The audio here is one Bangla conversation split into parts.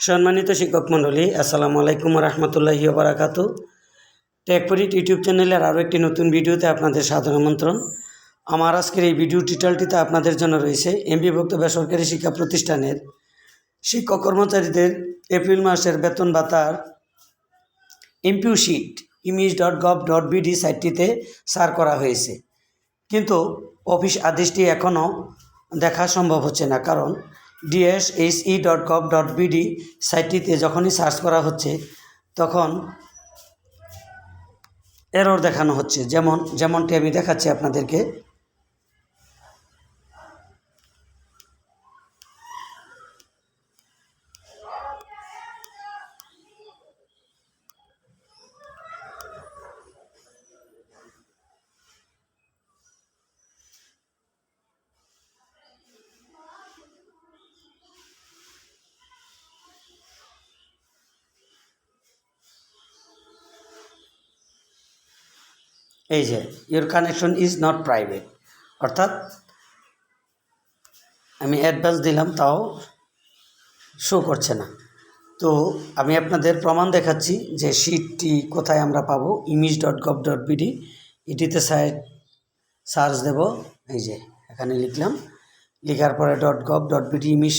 সম্মানিত শিক্ষক মণ্ডলী, আসসালামু আলাইকুম রহমতুল্লাহি বারাকাতু টেকপরিট ইউটিউব চ্যানেলের আরও একটি নতুন ভিডিওতে আপনাদের সাদর আমন্ত্রণ। আমার আজকের এই ভিডিও টিউটোরিয়ালটিতে আপনাদের জন্য রয়েছে এমবিভুক্ত বেসরকারি শিক্ষা প্রতিষ্ঠানের শিক্ষক কর্মচারীদের এপ্রিল মাসের বেতন ভাতার MPO sheet EMIS dot gov dot BD সাইটটিতে সার করা হয়েছে। কিন্তু অফিস আদেশটি এখনও দেখা সম্ভব হচ্ছে না, কারণ DSHE dot gov dot BD সাইটটিতে যখনই সার্চ করা হচ্ছে, তখন এরর দেখানো হচ্ছে। যেমন, যেমনটি আমি দেখাচ্ছি আপনাদেরকে এই যে your connection is not private অর্থাৎ, আমি অ্যাডভান্স দিলাম, তাও শো করছে না। তো আমি আপনাদের প্রমাণ দেখাচ্ছি যে শিটটি কোথায় আমরা পাবো। EMIS dot gov dot BD এটিতে সাইট সার্চ দেব। এই যে, এখানে লিখলাম। লেখার পরে dot gov dot BD EMIS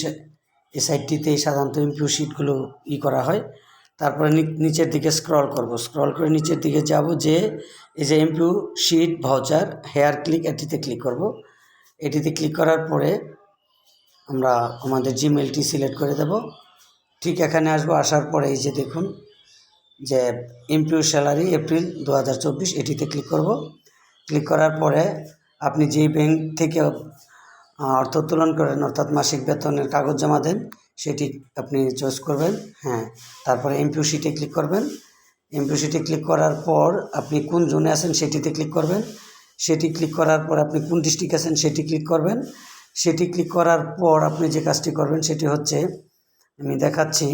এই সাইটটিতে সাধারণত ইমপিউ শিটগুলো ই করা হয়। তারপরে নিচের দিকে স্ক্রল করব। স্ক্রল করে নিচের দিকে যাব যে এই যে MPO sheet voucher here click এটিতে ক্লিক করব। এটিতে ক্লিক করার পরে আমরা আমাদের জিমেলটি সিলেক্ট করে দেব। ঠিক এখানে আসব, আসার পরে এই যে দেখুন যে এমপিউ স্যালারি এপ্রিল দু হাজার চব্বিশ, এটিতে ক্লিক করব। ক্লিক করার পরে আপনি যেই ব্যাংক থেকে অর্থ উত্তোলন করেন, অর্থাৎ মাসিক বেতনের কাগজ জমা দেন সেটি আপনি চয়েস করবেন হ্যাঁ। তারপরে এমপিউ সিটে ক্লিক করবেন। এমপিউ সিটে ক্লিক করার পর আপনি কোন জোনে আছেন সেটিতে ক্লিক করবেন। সেটি ক্লিক করার পর আপনি কোন ডিস্ট্রিক্ট আছেন সেটি ক্লিক করবেন। সেটি ক্লিক করার পর আপনি যে কাজটি করবেন সেটি হচ্ছে, আমি দেখাচ্ছি,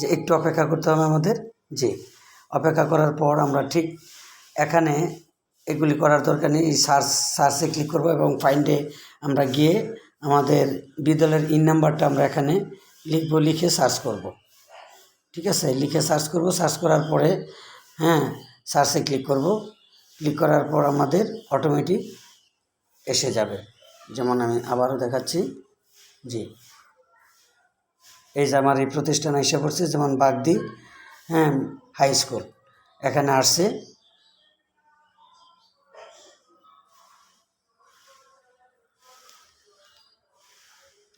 যে একটু অপেক্ষা করতে হবে আমাদের। জি, অপেক্ষা করার পর আমরা ঠিক এখানে এগুলি করার দরকার নেই সার্চ সার্চে ক্লিক করব এবং ফাইন্ডে আমরা গিয়ে আমাদের বিদ্যালয়ের ইন নাম্বারটা আমরা এখানে লিখব, লিখে সার্চ করব। ঠিক আছে? লিখে সার্চ করব, সার্চ করার পরে হ্যাঁ সার্চে ক্লিক করব। ক্লিক করার পর আমাদের অটোমেটিক এসে যাবে। যেমন আমি আবারও দেখাচ্ছি। জি। এই যে আমার এই প্রতিষ্ঠান এসে পড়ছে, যেমন বাগদি হ্যাঁ হাই স্কুল। এখানে আসছে।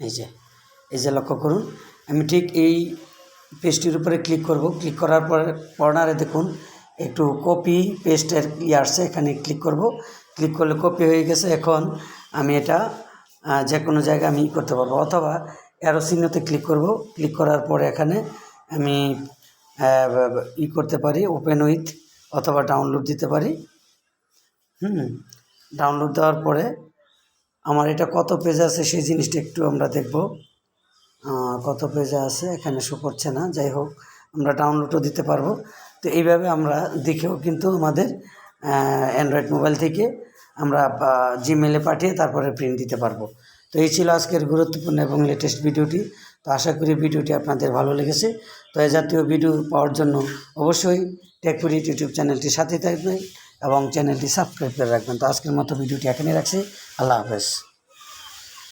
এই যে এই যে লক্ষ্য করুন। আমি ঠিক এই পেজটির উপরে ক্লিক করব। ক্লিক করার পরে কর্নারে দেখুন, একটু কপি পেস্টের ইয়ে আসছে, এখানে ক্লিক করব। ক্লিক করলে কপি হয়ে গেছে। এখন আমি এটা যে কোনো জায়গায় আমি করতে পারব। অথবা অ্যারো চিহ্নতে ক্লিক করব। ক্লিক করার পরে এখানে আমি ই করতে পারি ওপেন উইথ অথবা ডাউনলোড দিতে পারি। হুম ডাউনলোড দেওয়ার পরে আমার এটা কত পেজ আছে সেই জিনিসটা একটু আমরা দেখব। কত পেজে আছে এখানে শো করছে না, যাই হোক, আমরা ডাউনলোডও দিতে পারব। তো এইভাবে আমরা দেখেও কিন্তু আমাদের অ্যান্ড্রয়েড মোবাইল থেকে আমরা জিমেলে পাঠিয়ে তারপরে প্রিন্ট দিতে পারব। তো এই ছিল আজকের গুরুত্বপূর্ণ এবং লেটেস্ট ভিডিওটি। তো আশা করি ভিডিওটি আপনাদের ভালো লেগেছে। তো এ জাতীয় ভিডিও পাওয়ার জন্য অবশ্যই টেকপুরিট ইউটিউব চ্যানেলটির সাথে থাকবেন। এবং চ্যানেলটি সাবস্ক্রাইব করে রাখবেন। তো আজকের মতো ভিডিওটি এখানে রাখছি। আল্লাহ হাফেজ।